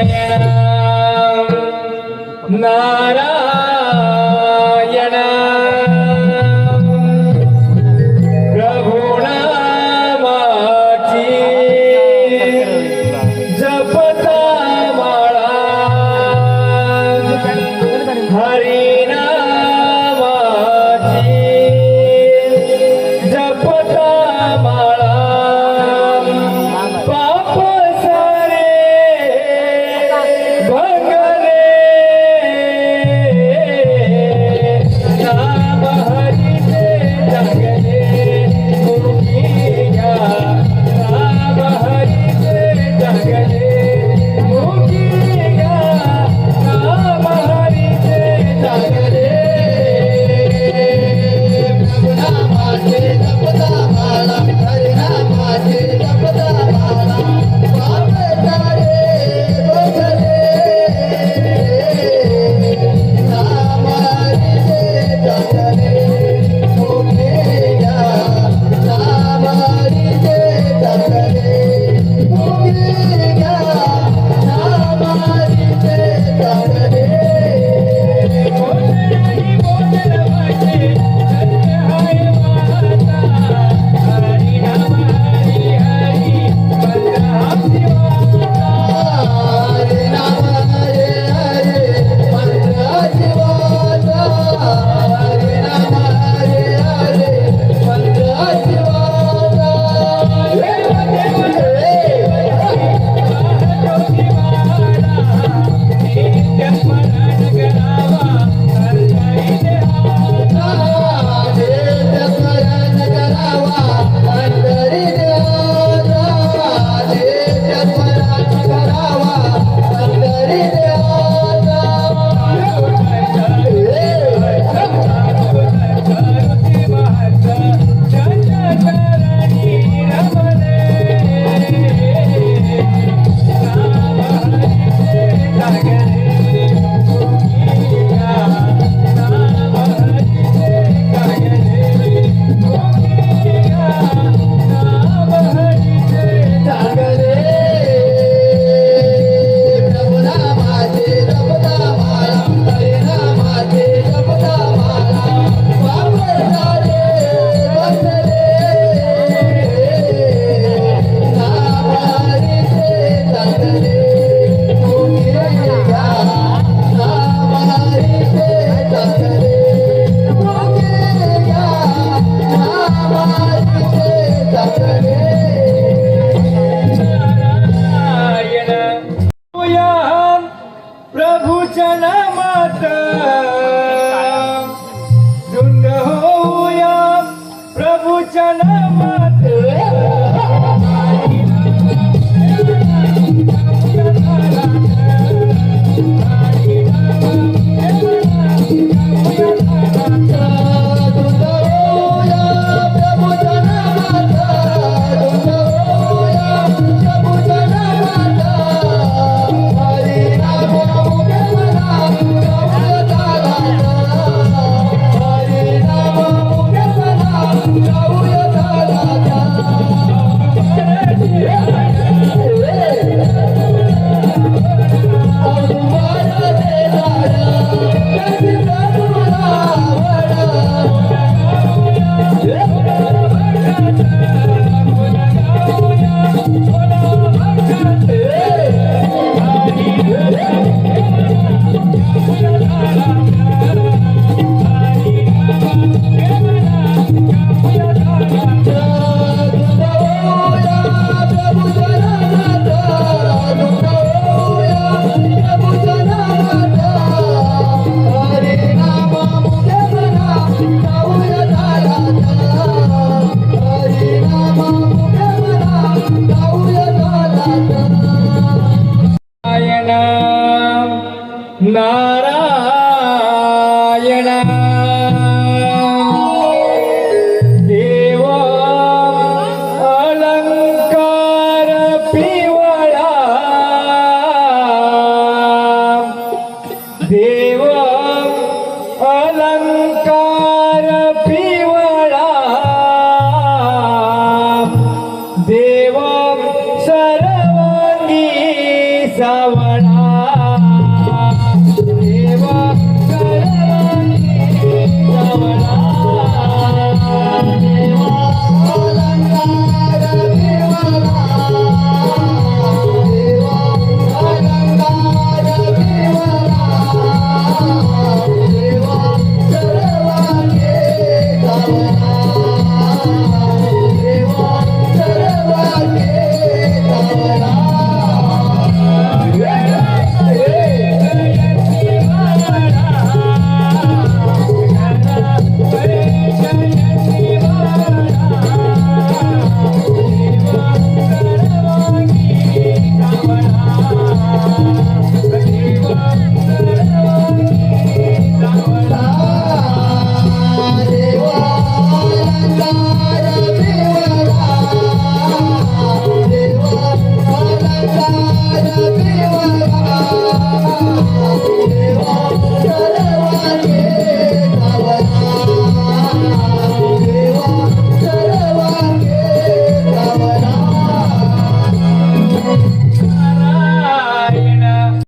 am not a Música जन्म नारायण देव अलंकार पिवळा। देव अलंकार पिवळा। देव सर्वांगी सावा।